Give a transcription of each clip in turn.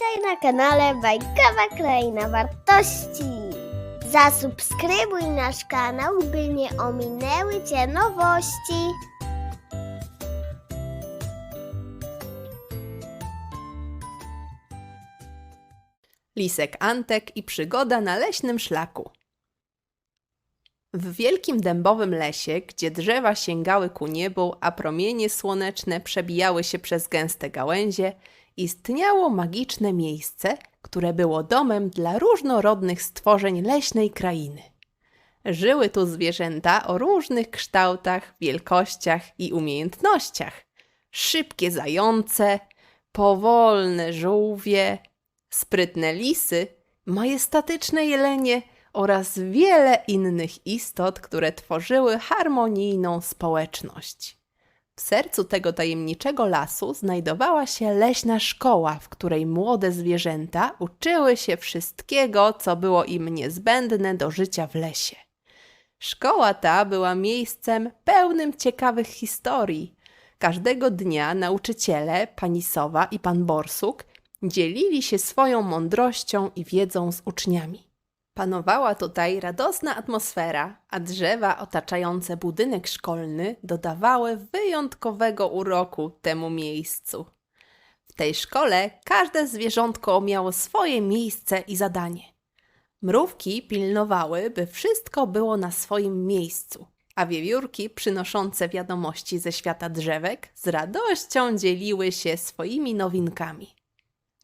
Witaj na kanale Bajkowa Kraina Wartości. Zasubskrybuj nasz kanał, by nie ominęły Cię nowości. Lisek Antek i przygoda na leśnym szlaku. W wielkim dębowym lesie, gdzie drzewa sięgały ku niebu, a promienie słoneczne przebijały się przez gęste gałęzie, istniało magiczne miejsce, które było domem dla różnorodnych stworzeń leśnej krainy. Żyły tu zwierzęta o różnych kształtach, wielkościach i umiejętnościach. Szybkie zające, powolne żółwie, sprytne lisy, majestatyczne jelenie oraz wiele innych istot, które tworzyły harmonijną społeczność. W sercu tego tajemniczego lasu znajdowała się leśna szkoła, w której młode zwierzęta uczyły się wszystkiego, co było im niezbędne do życia w lesie. Szkoła ta była miejscem pełnym ciekawych historii. Każdego dnia nauczyciele, pani Sowa i pan Borsuk, dzielili się swoją mądrością i wiedzą z uczniami. Panowała tutaj radosna atmosfera, a drzewa otaczające budynek szkolny dodawały wyjątkowego uroku temu miejscu. W tej szkole każde zwierzątko miało swoje miejsce i zadanie. Mrówki pilnowały, by wszystko było na swoim miejscu, a wiewiórki przynoszące wiadomości ze świata drzewek z radością dzieliły się swoimi nowinkami.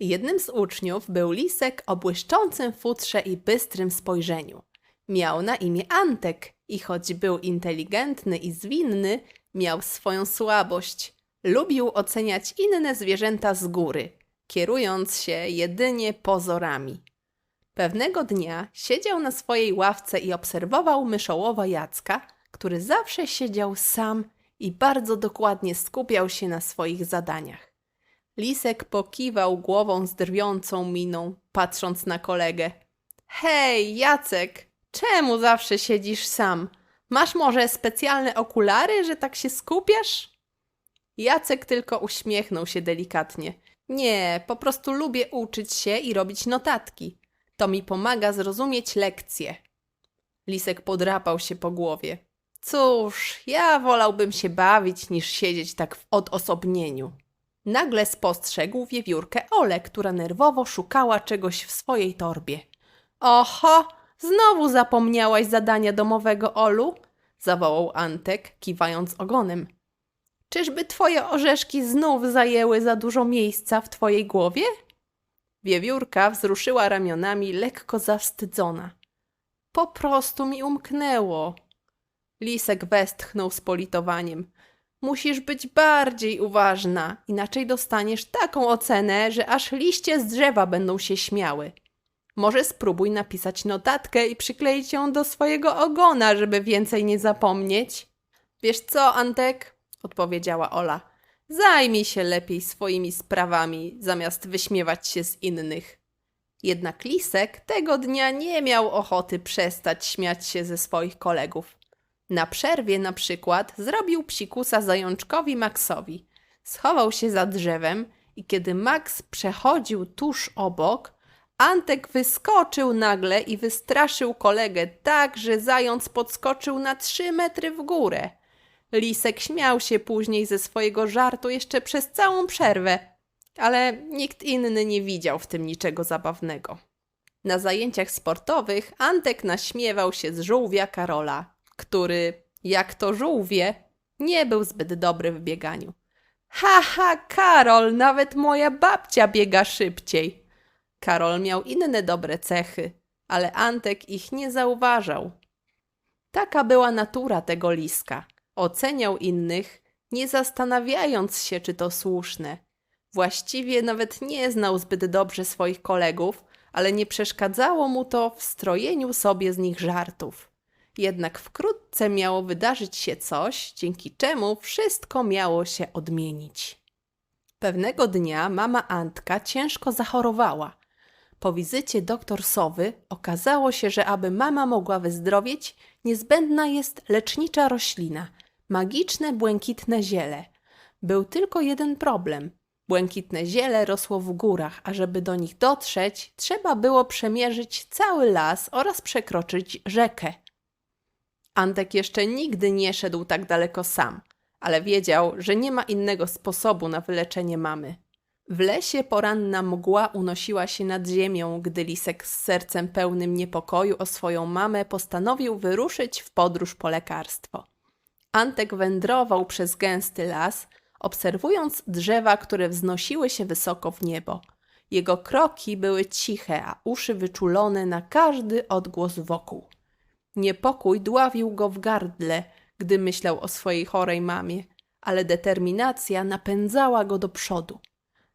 Jednym z uczniów był lisek o błyszczącym futrze i bystrym spojrzeniu. Miał na imię Antek i choć był inteligentny i zwinny, miał swoją słabość. Lubił oceniać inne zwierzęta z góry, kierując się jedynie pozorami. Pewnego dnia siedział na swojej ławce i obserwował myszołowa Jacka, który zawsze siedział sam i bardzo dokładnie skupiał się na swoich zadaniach. Lisek pokiwał głową z drwiącą miną, patrząc na kolegę. Hej, Jacek, czemu zawsze siedzisz sam? Masz może specjalne okulary, że tak się skupiasz? Jacek tylko uśmiechnął się delikatnie. Nie, po prostu lubię uczyć się i robić notatki. To mi pomaga zrozumieć lekcje. Lisek podrapał się po głowie. Cóż, ja wolałbym się bawić niż siedzieć tak w odosobnieniu. Nagle spostrzegł wiewiórkę Ole, która nerwowo szukała czegoś w swojej torbie. Oho, znowu zapomniałaś zadania domowego, Olu? zawołał Antek, kiwając ogonem. Czyżby twoje orzeszki znów zajęły za dużo miejsca w twojej głowie? Wiewiórka wzruszyła ramionami, lekko zawstydzona. Po prostu mi umknęło. Lisek westchnął z politowaniem. Musisz być bardziej uważna, inaczej dostaniesz taką ocenę, że aż liście z drzewa będą się śmiały. Może spróbuj napisać notatkę i przykleić ją do swojego ogona, żeby więcej nie zapomnieć. Wiesz co, Antek? odpowiedziała Ola. Zajmij się lepiej swoimi sprawami, zamiast wyśmiewać się z innych. Jednak Lisek tego dnia nie miał ochoty przestać śmiać się ze swoich kolegów. Na przerwie na przykład zrobił psikusa zajączkowi Maxowi. Schował się za drzewem i kiedy Max przechodził tuż obok, Antek wyskoczył nagle i wystraszył kolegę tak, że zając podskoczył na trzy metry w górę. Lisek śmiał się później ze swojego żartu jeszcze przez całą przerwę, ale nikt inny nie widział w tym niczego zabawnego. Na zajęciach sportowych Antek naśmiewał się z żółwia Karola, który, jak to żółwie, nie był zbyt dobry w bieganiu. Ha, ha, Karol, nawet moja babcia biega szybciej. Karol miał inne dobre cechy, ale Antek ich nie zauważał. Taka była natura tego liska. Oceniał innych, nie zastanawiając się, czy to słuszne. Właściwie nawet nie znał zbyt dobrze swoich kolegów, ale nie przeszkadzało mu to w strojeniu sobie z nich żartów. Jednak wkrótce miało wydarzyć się coś, dzięki czemu wszystko miało się odmienić. Pewnego dnia mama Antka ciężko zachorowała. Po wizycie doktor Sowy okazało się, że aby mama mogła wyzdrowieć, niezbędna jest lecznicza roślina magiczne błękitne ziele. Był tylko jeden problem. Błękitne ziele rosło w górach, a żeby do nich dotrzeć, trzeba było przemierzyć cały las oraz przekroczyć rzekę. Antek jeszcze nigdy nie szedł tak daleko sam, ale wiedział, że nie ma innego sposobu na wyleczenie mamy. W lesie poranna mgła unosiła się nad ziemią, gdy Lisek z sercem pełnym niepokoju o swoją mamę postanowił wyruszyć w podróż po lekarstwo. Antek wędrował przez gęsty las, obserwując drzewa, które wznosiły się wysoko w niebo. Jego kroki były ciche, a uszy wyczulone na każdy odgłos wokół. Niepokój dławił go w gardle, gdy myślał o swojej chorej mamie, ale determinacja napędzała go do przodu.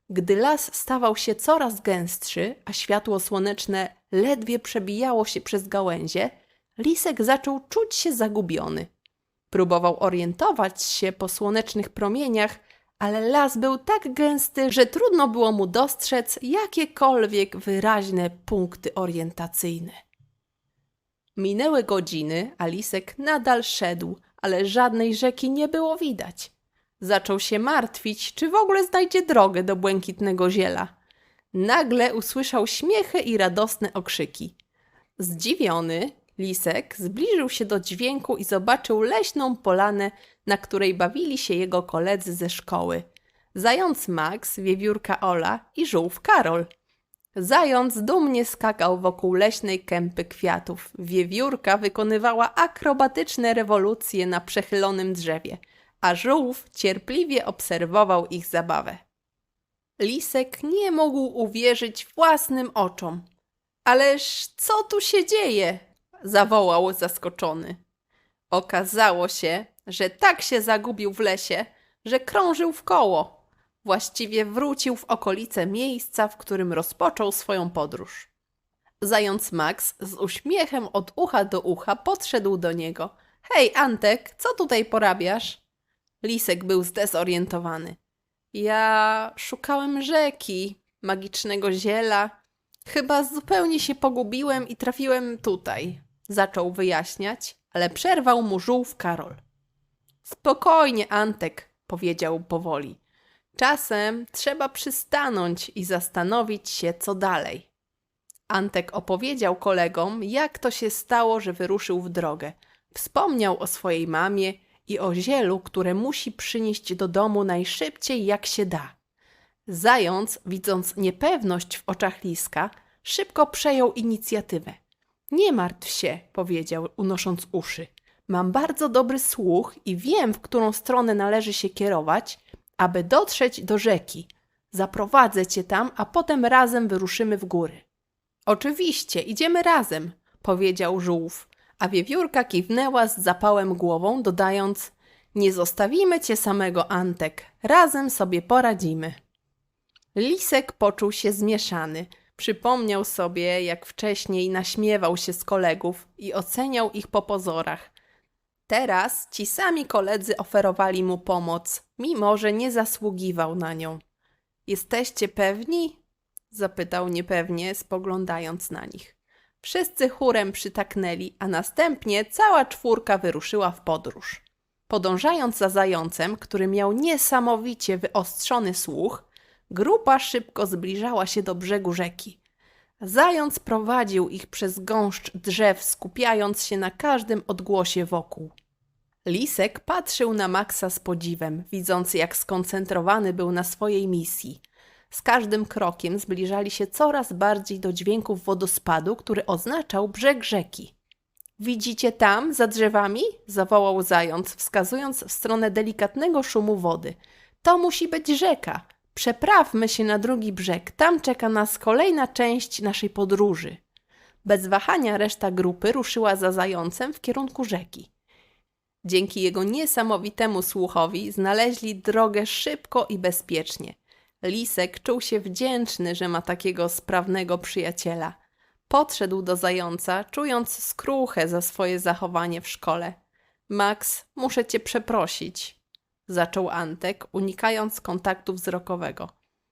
Gdy las stawał się coraz gęstszy, a światło słoneczne ledwie przebijało się przez gałęzie, Lisek zaczął czuć się zagubiony. Próbował orientować się po słonecznych promieniach, ale las był tak gęsty, że trudno było mu dostrzec jakiekolwiek wyraźne punkty orientacyjne. Minęły godziny, a Lisek nadal szedł, ale żadnej rzeki nie było widać. Zaczął się martwić, czy w ogóle znajdzie drogę do błękitnego ziela. Nagle usłyszał śmiechy i radosne okrzyki. Zdziwiony, Lisek zbliżył się do dźwięku i zobaczył leśną polanę, na której bawili się jego koledzy ze szkoły. Zając Max, wiewiórka Ola i żółw Karol. Zając dumnie skakał wokół leśnej kępy kwiatów. Wiewiórka wykonywała akrobatyczne rewolucje na przechylonym drzewie, a żółw cierpliwie obserwował ich zabawę. Lisek nie mógł uwierzyć własnym oczom. Ależ co tu się dzieje? zawołał zaskoczony. Okazało się, że tak się zagubił w lesie, że krążył w koło. Właściwie wrócił w okolice miejsca, w którym rozpoczął swoją podróż. Zając Max z uśmiechem od ucha do ucha podszedł do niego. Hej, Antek, co tutaj porabiasz? Lisek był zdezorientowany. Ja szukałem rzeki, magicznego ziela. Chyba zupełnie się pogubiłem i trafiłem tutaj. Zaczął wyjaśniać, ale przerwał mu żółw Karol. Spokojnie, Antek, powiedział powoli. Czasem trzeba przystanąć i zastanowić się, co dalej. Antek opowiedział kolegom, jak to się stało, że wyruszył w drogę. Wspomniał o swojej mamie i o zielu, które musi przynieść do domu najszybciej jak się da. Zając, widząc niepewność w oczach Liska, szybko przejął inicjatywę. Nie martw się, powiedział, unosząc uszy. Mam bardzo dobry słuch i wiem, w którą stronę należy się kierować, aby dotrzeć do rzeki. Zaprowadzę cię tam, a potem razem wyruszymy w góry. Oczywiście, idziemy razem, powiedział żółw, a wiewiórka kiwnęła z zapałem głową, dodając: Nie zostawimy cię samego, Antek, razem sobie poradzimy. Lisek poczuł się zmieszany. Przypomniał sobie, jak wcześniej naśmiewał się z kolegów i oceniał ich po pozorach. Teraz ci sami koledzy oferowali mu pomoc, mimo że nie zasługiwał na nią. Jesteście pewni? zapytał niepewnie, spoglądając na nich. Wszyscy chórem przytaknęli, a następnie cała czwórka wyruszyła w podróż. Podążając za zającem, który miał niesamowicie wyostrzony słuch, grupa szybko zbliżała się do brzegu rzeki. Zając prowadził ich przez gąszcz drzew, skupiając się na każdym odgłosie wokół. Lisek patrzył na Maxa z podziwem, widząc jak skoncentrowany był na swojej misji. Z każdym krokiem zbliżali się coraz bardziej do dźwięków wodospadu, który oznaczał brzeg rzeki. Widzicie tam, za drzewami? zawołał zając, wskazując w stronę delikatnego szumu wody. To musi być rzeka. Przeprawmy się na drugi brzeg. Tam czeka nas kolejna część naszej podróży. Bez wahania reszta grupy ruszyła za zającem w kierunku rzeki. Dzięki jego niesamowitemu słuchowi znaleźli drogę szybko i bezpiecznie. Lisek czuł się wdzięczny, że ma takiego sprawnego przyjaciela. Podszedł do zająca, czując skruchę za swoje zachowanie w szkole. Max, muszę cię przeprosić, zaczął Antek, unikając kontaktu wzrokowego.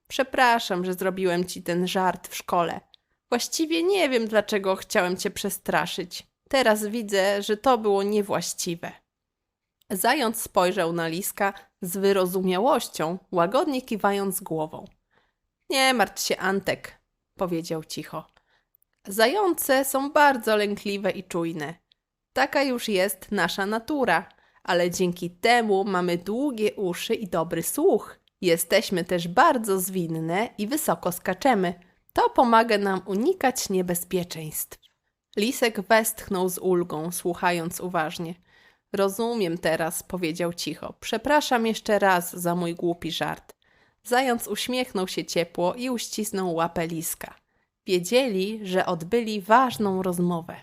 Przepraszam, że zrobiłem ci ten żart w szkole. Właściwie nie wiem, dlaczego chciałem cię przestraszyć. Teraz widzę, że to było niewłaściwe. Zając spojrzał na Liska, z wyrozumiałością, łagodnie kiwając głową. Nie martw się, Antek, powiedział cicho. Zające są bardzo lękliwe i czujne. Taka już jest nasza natura, ale dzięki temu mamy długie uszy i dobry słuch. Jesteśmy też bardzo zwinne i wysoko skaczemy. To pomaga nam unikać niebezpieczeństw. Lisek westchnął z ulgą, słuchając uważnie. Rozumiem teraz, powiedział cicho. Przepraszam jeszcze raz za mój głupi żart. Zając uśmiechnął się ciepło i uścisnął łapę liska. Wiedzieli, że odbyli ważną rozmowę.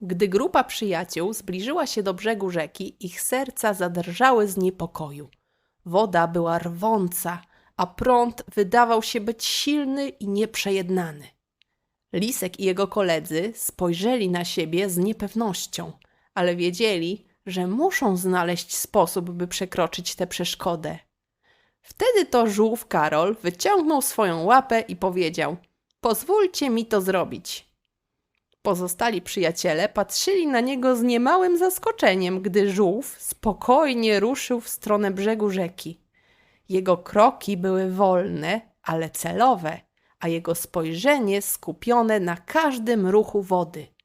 Gdy grupa przyjaciół zbliżyła się do brzegu rzeki, ich serca zadrżały z niepokoju. Woda była rwąca, a prąd wydawał się być silny i nieprzejednany. Lisek i jego koledzy spojrzeli na siebie z niepewnością, ale wiedzieli, że muszą znaleźć sposób, by przekroczyć tę przeszkodę. Wtedy to żółw Karol wyciągnął swoją łapę i powiedział: Pozwólcie mi to zrobić. Pozostali przyjaciele patrzyli na niego z niemałym zaskoczeniem, gdy żółw spokojnie ruszył w stronę brzegu rzeki. Jego kroki były wolne, ale celowe, a jego spojrzenie skupione na każdym ruchu wody.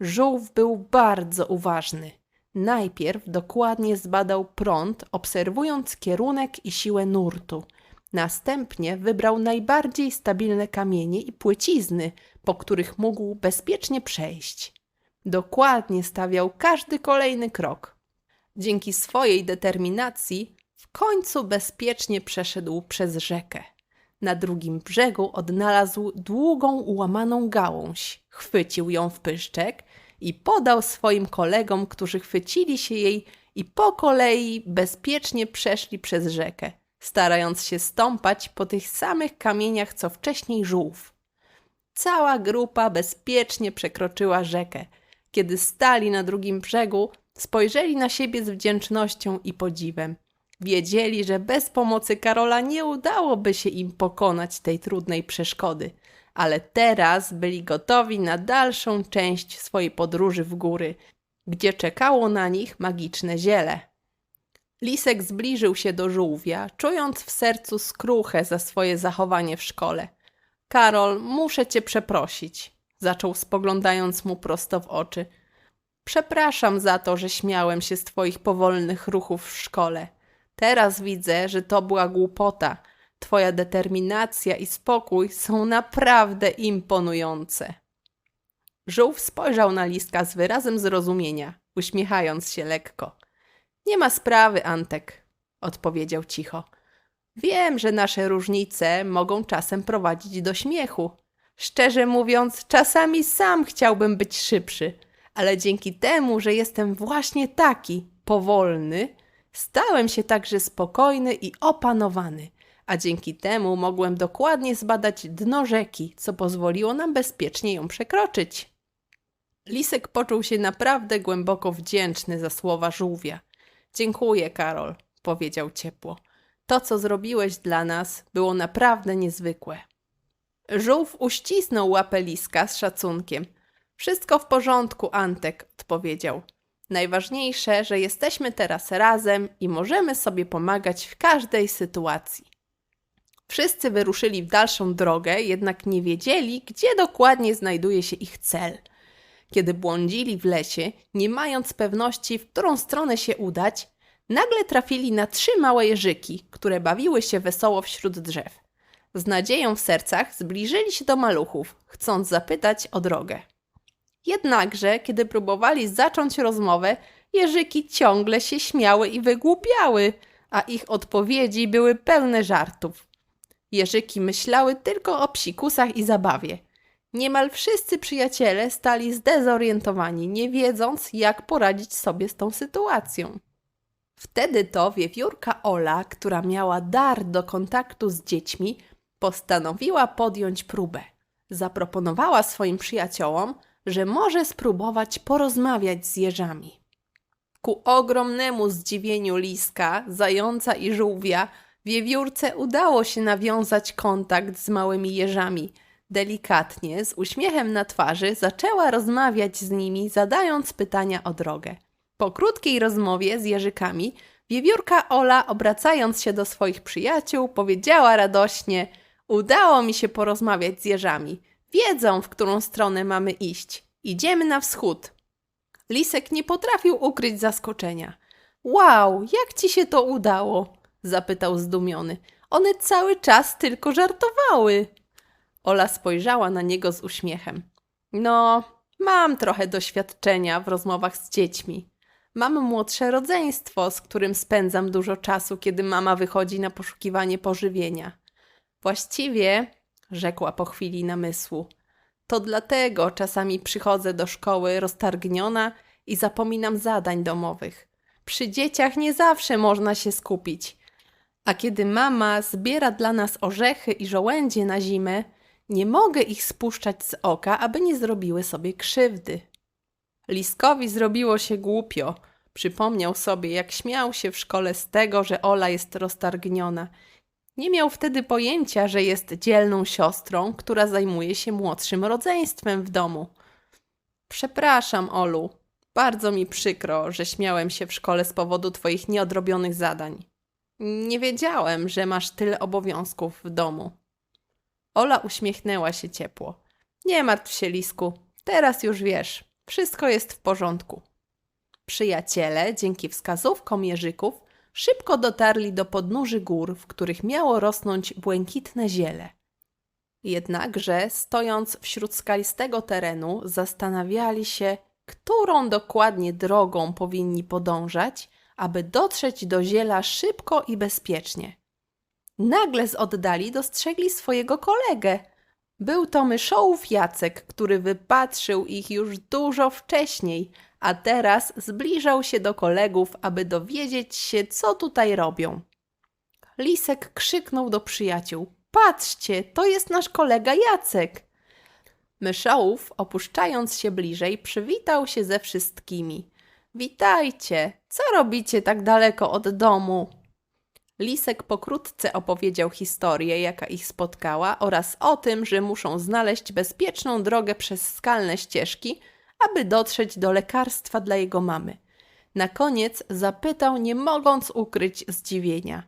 Żółw był bardzo uważny. Najpierw dokładnie zbadał prąd, obserwując kierunek i siłę nurtu. Następnie wybrał najbardziej stabilne kamienie i płycizny, po których mógł bezpiecznie przejść. Dokładnie stawiał każdy kolejny krok. Dzięki swojej determinacji w końcu bezpiecznie przeszedł przez rzekę. Na drugim brzegu odnalazł długą, ułamaną gałąź, chwycił ją w pyszczek i podał swoim kolegom, którzy chwycili się jej i po kolei bezpiecznie przeszli przez rzekę, starając się stąpać po tych samych kamieniach co wcześniej żółw. Cała grupa bezpiecznie przekroczyła rzekę. Kiedy stali na drugim brzegu, spojrzeli na siebie z wdzięcznością i podziwem. Wiedzieli, że bez pomocy Karola nie udałoby się im pokonać tej trudnej przeszkody, ale teraz byli gotowi na dalszą część swojej podróży w góry, gdzie czekało na nich magiczne ziele. Lisek zbliżył się do żółwia, czując w sercu skruchę za swoje zachowanie w szkole. Karol, muszę cię przeprosić, zaczął spoglądając mu prosto w oczy. Przepraszam za to, że śmiałem się z twoich powolnych ruchów w szkole. Teraz widzę, że to była głupota. Twoja determinacja i spokój są naprawdę imponujące. Żółw spojrzał na listka z wyrazem zrozumienia, uśmiechając się lekko. Nie ma sprawy, Antek, odpowiedział cicho. Wiem, że nasze różnice mogą czasem prowadzić do śmiechu. Szczerze mówiąc, czasami sam chciałbym być szybszy, ale dzięki temu, że jestem właśnie taki powolny, stałem się także spokojny i opanowany, a dzięki temu mogłem dokładnie zbadać dno rzeki, co pozwoliło nam bezpiecznie ją przekroczyć. Lisek poczuł się naprawdę głęboko wdzięczny za słowa żółwia. Dziękuję, Karol, powiedział ciepło. To, co zrobiłeś dla nas, było naprawdę niezwykłe. Żółw uścisnął łapę liska z szacunkiem. Wszystko w porządku, Antek, odpowiedział. Najważniejsze, że jesteśmy teraz razem i możemy sobie pomagać w każdej sytuacji. Wszyscy wyruszyli w dalszą drogę, jednak nie wiedzieli, gdzie dokładnie znajduje się ich cel. Kiedy błądzili w lesie, nie mając pewności, w którą stronę się udać, nagle trafili na trzy małe jeżyki, które bawiły się wesoło wśród drzew. Z nadzieją w sercach zbliżyli się do maluchów, chcąc zapytać o drogę. Jednakże, kiedy próbowali zacząć rozmowę, jeżyki ciągle się śmiały i wygłupiały, a ich odpowiedzi były pełne żartów. Jeżyki myślały tylko o psikusach i zabawie. Niemal wszyscy przyjaciele stali zdezorientowani, nie wiedząc, jak poradzić sobie z tą sytuacją. Wtedy to wiewiórka Ola, która miała dar do kontaktu z dziećmi, postanowiła podjąć próbę. Zaproponowała swoim przyjaciołom, że może spróbować porozmawiać z jeżami. Ku ogromnemu zdziwieniu liska, zająca i żółwia, wiewiórce udało się nawiązać kontakt z małymi jeżami. Delikatnie, z uśmiechem na twarzy, zaczęła rozmawiać z nimi, zadając pytania o drogę. Po krótkiej rozmowie z jeżykami, Wiewiórka Ola, obracając się do swoich przyjaciół, powiedziała radośnie: Udało mi się porozmawiać z jeżami. Wiedzą, w którą stronę mamy iść. Idziemy na wschód. Lisek nie potrafił ukryć zaskoczenia. Wow, jak ci się to udało? zapytał zdumiony. One cały czas tylko żartowały. Ola spojrzała na niego z uśmiechem. No, mam trochę doświadczenia w rozmowach z dziećmi. Mam młodsze rodzeństwo, z którym spędzam dużo czasu, kiedy mama wychodzi na poszukiwanie pożywienia. Właściwie, rzekła po chwili namysłu, to dlatego czasami przychodzę do szkoły roztargniona i zapominam zadań domowych. Przy dzieciach nie zawsze można się skupić. A kiedy mama zbiera dla nas orzechy i żołędzie na zimę, nie mogę ich spuszczać z oka, aby nie zrobiły sobie krzywdy. Liskowi zrobiło się głupio. Przypomniał sobie, jak śmiał się w szkole z tego, że Ola jest roztargniona. Nie miał wtedy pojęcia, że jest dzielną siostrą, która zajmuje się młodszym rodzeństwem w domu. Przepraszam, Olu. Bardzo mi przykro, że śmiałem się w szkole z powodu twoich nieodrobionych zadań. Nie wiedziałem, że masz tyle obowiązków w domu. Ola uśmiechnęła się ciepło. Nie martw się, Lisku. Teraz już wiesz. Wszystko jest w porządku. Przyjaciele, dzięki wskazówkom jeżyków, szybko dotarli do podnóży gór, w których miało rosnąć błękitne ziele. Jednakże, stojąc wśród skalistego terenu, zastanawiali się, którą dokładnie drogą powinni podążać, aby dotrzeć do ziela szybko i bezpiecznie. Nagle z oddali dostrzegli swojego kolegę. Był to myszołów Jacek, który wypatrzył ich już dużo wcześniej, a teraz zbliżał się do kolegów, aby dowiedzieć się, co tutaj robią. Lisek krzyknął do przyjaciół: Patrzcie, to jest nasz kolega Jacek. Myszołów, opuszczając się bliżej, przywitał się ze wszystkimi. Witajcie, co robicie tak daleko od domu? Lisek pokrótce opowiedział historię, jaka ich spotkała, oraz o tym, że muszą znaleźć bezpieczną drogę przez skalne ścieżki, aby dotrzeć do lekarstwa dla jego mamy. Na koniec zapytał, nie mogąc ukryć zdziwienia: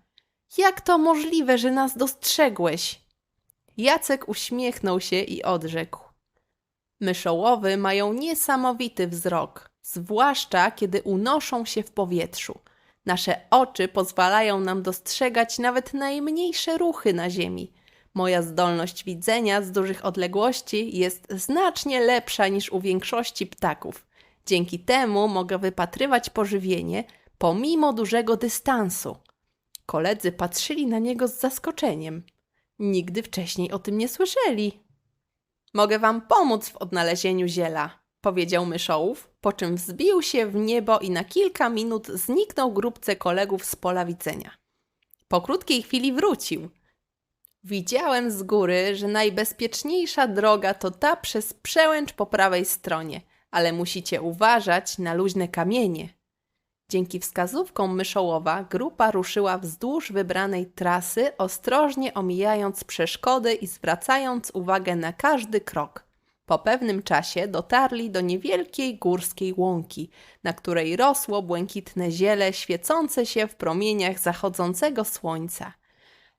Jak to możliwe, że nas dostrzegłeś? Jacek uśmiechnął się i odrzekł: Myszołowy mają niesamowity wzrok, zwłaszcza kiedy unoszą się w powietrzu. Nasze oczy pozwalają nam dostrzegać nawet najmniejsze ruchy na ziemi. Moja zdolność widzenia z dużych odległości jest znacznie lepsza niż u większości ptaków. Dzięki temu mogę wypatrywać pożywienie pomimo dużego dystansu. Koledzy patrzyli na niego z zaskoczeniem. Nigdy wcześniej o tym nie słyszeli. Mogę wam pomóc w odnalezieniu ziela, powiedział myszołów, po czym wzbił się w niebo i na kilka minut zniknął grupce kolegów z pola widzenia. Po krótkiej chwili wrócił. Widziałem z góry, że najbezpieczniejsza droga to ta przez przełęcz po prawej stronie, ale musicie uważać na luźne kamienie. Dzięki wskazówkom myszołowa grupa ruszyła wzdłuż wybranej trasy, ostrożnie omijając przeszkody i zwracając uwagę na każdy krok. Po pewnym czasie dotarli do niewielkiej górskiej łąki, na której rosło błękitne ziele świecące się w promieniach zachodzącego słońca.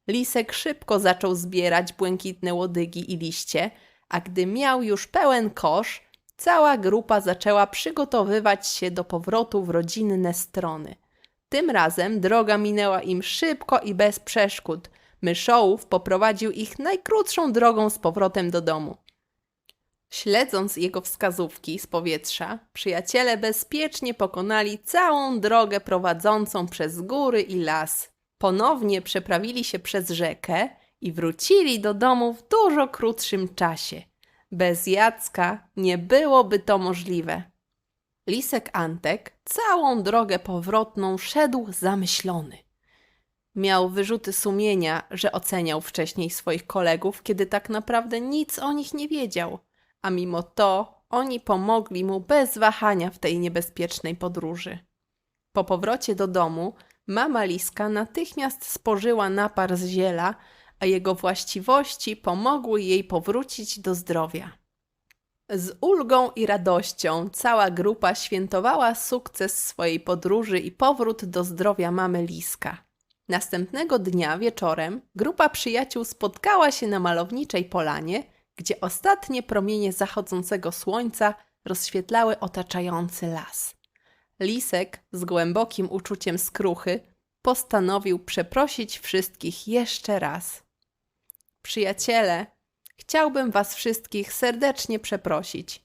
Lisek szybko zaczął zbierać błękitne łodygi i liście, a gdy miał już pełen kosz, cała grupa zaczęła przygotowywać się do powrotu w rodzinne strony. Tym razem droga minęła im szybko i bez przeszkód. Myszołów poprowadził ich najkrótszą drogą z powrotem do domu. Śledząc jego wskazówki z powietrza, przyjaciele bezpiecznie pokonali całą drogę prowadzącą przez góry i las. Ponownie przeprawili się przez rzekę i wrócili do domu w dużo krótszym czasie. Bez Jacka nie byłoby to możliwe. Lisek Antek całą drogę powrotną szedł zamyślony. Miał wyrzuty sumienia, że oceniał wcześniej swoich kolegów, kiedy tak naprawdę nic o nich nie wiedział, a mimo to oni pomogli mu bez wahania w tej niebezpiecznej podróży. Po powrocie do domu mama Liska natychmiast spożyła napar z ziela, a jego właściwości pomogły jej powrócić do zdrowia. Z ulgą i radością cała grupa świętowała sukces swojej podróży i powrót do zdrowia mamy Liska. Następnego dnia wieczorem grupa przyjaciół spotkała się na malowniczej polanie, gdzie ostatnie promienie zachodzącego słońca rozświetlały otaczający las. Lisek z głębokim uczuciem skruchy postanowił przeprosić wszystkich jeszcze raz. Przyjaciele, chciałbym Was wszystkich serdecznie przeprosić.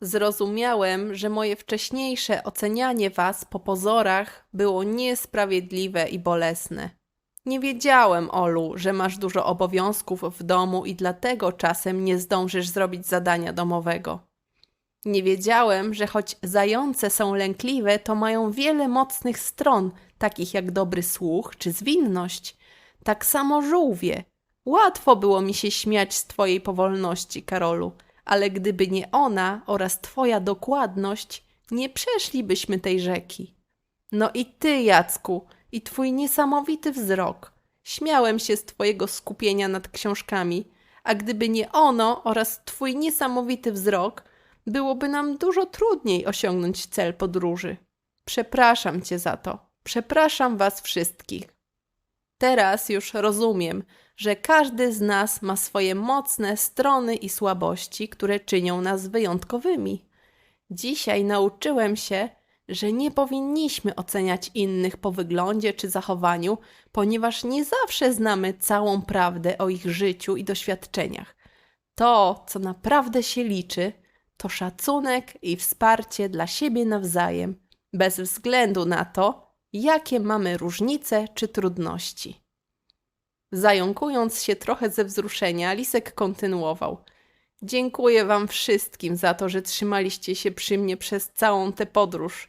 Zrozumiałem, że moje wcześniejsze ocenianie Was po pozorach było niesprawiedliwe i bolesne. Nie wiedziałem, Olu, że masz dużo obowiązków w domu i dlatego czasem nie zdążysz zrobić zadania domowego. Nie wiedziałem, że choć zające są lękliwe, to mają wiele mocnych stron, takich jak dobry słuch czy zwinność. Tak samo żółwie. Łatwo było mi się śmiać z twojej powolności, Karolu, ale gdyby nie ona oraz twoja dokładność, nie przeszlibyśmy tej rzeki. No i ty, Jacku, i twój niesamowity wzrok. Śmiałem się z twojego skupienia nad książkami, a gdyby nie ono oraz twój niesamowity wzrok, byłoby nam dużo trudniej osiągnąć cel podróży. Przepraszam cię za to. Przepraszam was wszystkich. Teraz już rozumiem, że każdy z nas ma swoje mocne strony i słabości, które czynią nas wyjątkowymi. Dzisiaj nauczyłem się, że nie powinniśmy oceniać innych po wyglądzie czy zachowaniu, ponieważ nie zawsze znamy całą prawdę o ich życiu i doświadczeniach. To, co naprawdę się liczy, to szacunek i wsparcie dla siebie nawzajem, bez względu na to, jakie mamy różnice czy trudności. Zająkując się trochę ze wzruszenia, Lisek kontynuował. Dziękuję Wam wszystkim za to, że trzymaliście się przy mnie przez całą tę podróż.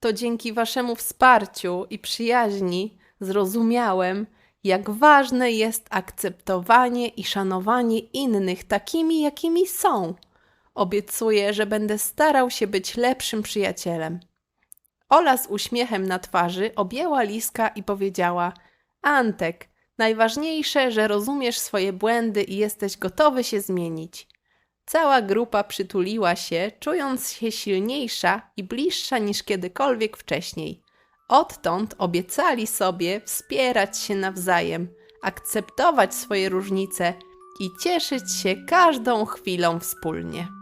To dzięki Waszemu wsparciu i przyjaźni zrozumiałem, jak ważne jest akceptowanie i szanowanie innych takimi, jakimi są. Obiecuję, że będę starał się być lepszym przyjacielem. Ola z uśmiechem na twarzy objęła Liska i powiedziała: Antek, najważniejsze, że rozumiesz swoje błędy i jesteś gotowy się zmienić. Cała grupa przytuliła się, czując się silniejsza i bliższa niż kiedykolwiek wcześniej. Odtąd obiecali sobie wspierać się nawzajem, akceptować swoje różnice i cieszyć się każdą chwilą wspólnie.